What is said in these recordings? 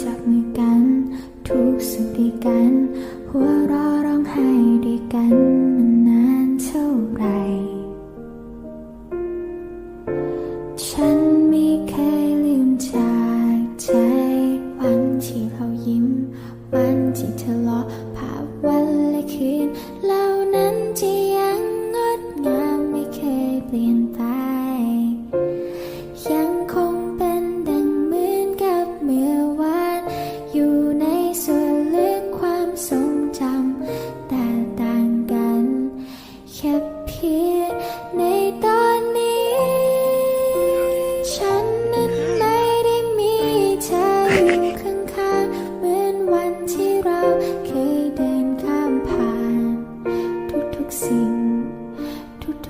จับมือกัน ทุกสุขด้วยกัน หัวเราะร้องไห้ด้วยกันมันนานเท่าไหรฉันไม่เคยลืมจากใจ วันที่เรายิ้ม วันที่ทะเลาะภาพวันและคืนเหล่านั้นที่ยังงดงามไม่เคยเปลี่ยนไป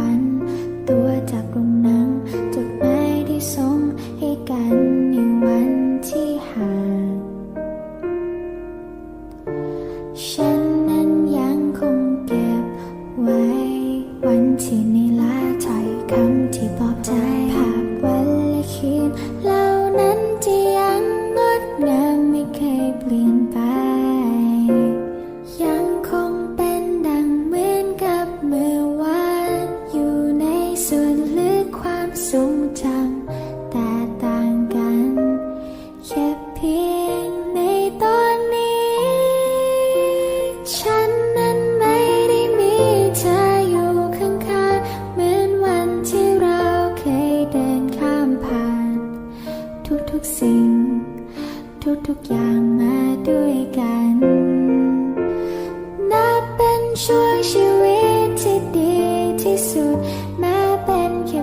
ญ ทุกๆอย่างมาด้วยกัน นับเป็นช่วงชีวิตที่ดีที่สุดแม้เป็นแค่